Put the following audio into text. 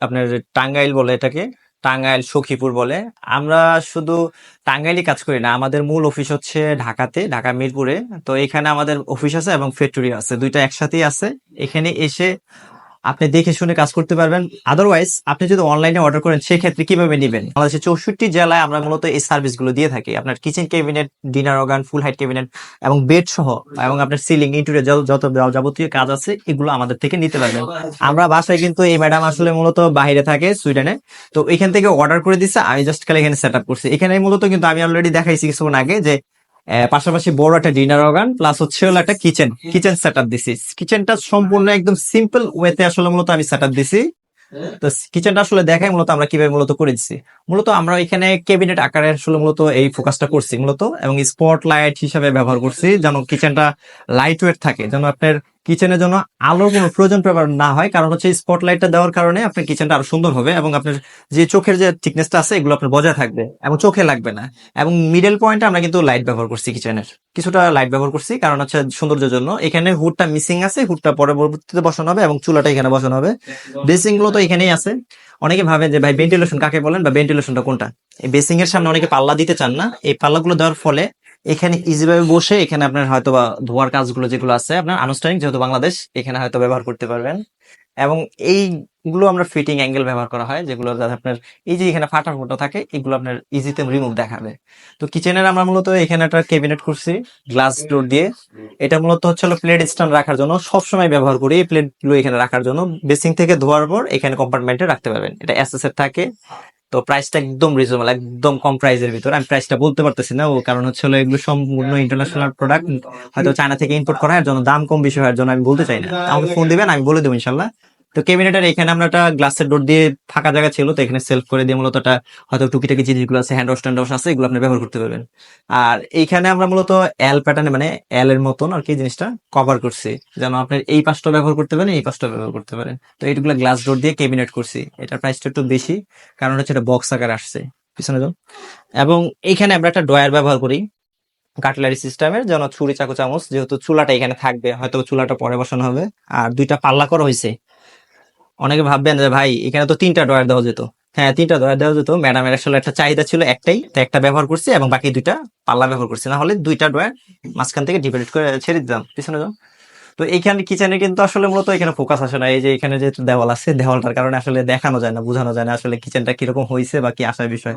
আপনার টাঙ্গাইল বলে এটাকে, টাঙ্গাইল সখীপুর বলে। আমরা শুধু টাঙ্গাইলই কাজ করি না, আমাদের মূল অফিস হচ্ছে ঢাকাতে, ঢাকা মিরপুরে। তো এখানে আমাদের অফিস আছে এবং ফ্যাক্টরি আছে, দুইটা একসাথেই আছে। এখানে এসে আপনি দেখে শুনে কাজ করতে পারবেন। আদারওয়াইজ আপনি যদি অনলাইনে অর্ডার করেন, সেক্ষেত্রে কীভাবে নেবেন? বাংলাদেশের চৌষট্টি জেলায় আমরা মূলত এই সার্ভিসগুলো দিয়ে থাকি। আপনার kitchen cabinet dinner organ full height cabinet এবং বেড সহ এবং আপনার সিলিং ইন্টেরিয়র যত যাবতীয় কাজ আছে, এগুলো আমাদের থেকে নিতে পারবেন। আমরা বাসায় কিন্তু এই ম্যাডাম আসলে মূলত বাইরে থাকে সুইডেনে। তো এখান থেকে অর্ডার করে দিচ্ছে আমি জাস্ট খালি এখানে সেট আপ করছি। এখানে মূলত কিন্তু আমি অলরেডি দেখাইছি কিছুক্ষণ আগে যে পাশাপাশি বড় একটা ডিনার অর্গান প্লাস হচ্ছে হলো একটা কিচেন কিচেন সেট আপ দিছি। কিচেনটা সম্পূর্ণ একদম সিম্পল ওয়েতে আসলে মূলত আমি সেট আপ দিছি। তো কিচেনটা আসলে দেখাই মূলত আমরা কীভাবে মূলত করে দিচ্ছি মূলত আমরা এখানে ক্যাবিনেট আকারে আসলে মূলত এই ফোকাসটা করছি মূলত, এবং স্পট লাইট হিসাবে ব্যবহার করছি, যেন কিচেনটা লাইট ওয়েট থাকে, যেন আপনার কিচেনের জন্য আলোর কোনো প্রয়োজন ব্যবহার না হয়, কারণ হচ্ছে স্পট লাইটটা দেওয়ার কারণে আপনার কিচেনটা আরও সুন্দর হবে এবং আপনার যে চোখের যে থিকনেসটা আছে, এগুলো আপনার বজায় থাকবে এবং চোখে লাগবে না। এবং মিডল পয়েন্টে আমরা কিন্তু লাইট ব্যবহার করছি কিচেনের। কিছুটা লাইট ব্যবহার করছি, কারণ হচ্ছে সৌন্দর্যের জন্য। এখানে হুডটা মিসিং আছে হুডটা পরবর্তীতে বসানো হবে এবং চুলাটা এখানে বসানো হবে। বেসিংগুলো তো এখানেই আছে। অনেকে ভাবে যে, ভাই ভেন্টিলেশন কাকে বলেন বা ভেন্টিলেশনটা কোনটা? এই বেসিং এর সামনে অনেকে পাল্লা দিতে চান না। এই পাল্লাগুলো দেওয়ার ফলে এখানে ইজি ভাবে বসে এখানে আপনার হয়তো বা ধোয়ার কাজগুলো যেগুলো আছে, আপনার আনুষ্ঠানিক যেহেতু বাংলাদেশ, এখানে হয়তো ব্যবহার করতে পারবেন। এবং এইগুলো আমরা ফিটিং অ্যাঙ্গেল ব্যবহার করা হয়, যেগুলো যাতে আপনার এই যে এখানে ফাটা ফুটো থাকে, এগুলো আপনার ইজিতে রিমুভ দেখাবে। তো কিচেনের আমরা মূলত এখানে একটা ক্যাবিনেট করছি গ্লাস ডোর দিয়ে। এটা মূলত হচ্ছে প্লেট স্ট্যান্ড রাখার জন্য, সবসময় ব্যবহার করি এই প্লেটগুলো এখানে রাখার জন্য। বেসিং থেকে ধোয়ার পর এখানে কম্পার্টমেন্টে রাখতে পারবেন। এটা এসএসএর থাকে। তো প্রাইসটা একদম রিজনেবল একদম কম প্রাইসের ভিতর। আমি প্রাইসটা বলতে পারতেছি না ও কারণ হচ্ছে হলো এগুলো সম্পূর্ণ ইন্টারন্যাশনাল প্রোডাক্ট হয়তো চায়না থেকে ইম্পোর্ট করা হয় এর জন্য দাম কম বেশি হওয়ার জন্য আমি বলতে চাই না। আমাকে ফোন দিবেন আমি বলে দেবো ইনশাল্লাহ। তো ক্যাবিনেটের এখানে আমরা একটা গ্লাসের ডোর দিয়ে ফাঁকা জায়গা ছিল, তো এখানে সেলফ করে দিয়ে মূলত একটা হয়তো টুকিটাকি জিনিসগুলো আছে হ্যান্ড ওয়াশ ট্যান্ড আছে, এগুলো আপনি ব্যবহার করতে পারবেন। আর এইখানে আমরা মূলত এল প্যাটার্নে মানে এল এর মতন আর কি জিনিসটা কভার করছি, যেন আপনি এই পাশটা ব্যবহার করতে পারেন, এই পাশটা ব্যবহার করতে পারেন। তো এইগুলো গ্লাস ডোর দিয়ে ক্যাবিনেট করছি। এটার প্রাইসটা একটু বেশি, কারণ হচ্ছে এটা বক্স আকার আসছে। পিছনে যাও। এবং এইখানে আমরা একটা ড্রয়ার ব্যবহার করি কাটলারি সিস্টেমের যেন ছুরি, চাকু, চামচ, যেহেতু চুলাটা এখানে থাকবে, হয়তো চুলাটা পরে বসানো হবে। আর দুইটা পাল্লা করা হয়েছে। অনেকে ভাববেন যে, ভাই, এখানে তো তিনটা ড্রয়ার দেওয়া যেত। হ্যাঁ তিনটা ড্রয়ার দেওয়া যেত। ম্যাডামের আসলে একটা চাহিদা ছিল একটাই তো একটা ব্যবহার করছে এবং বাকি দুইটা পাল্লা ব্যবহার করছে। না হলে দুইটা ড্রয়ার মাঝখান থেকে ডিভাইড করে ছেড়ে দিতাম, পিছনে যাও। তো এইখানে কিচেনে কিন্তু আসলে মূলত এখানে ফোকাস আসে না। এই যে এখানে যে দেওয়াল আছে, দেওয়ালটার কারণে আসলে দেখানো যায় না, বোঝানো যায় না আসলে কিচেনটা কীরকম হয়েছে বা কি আসার বিষয়।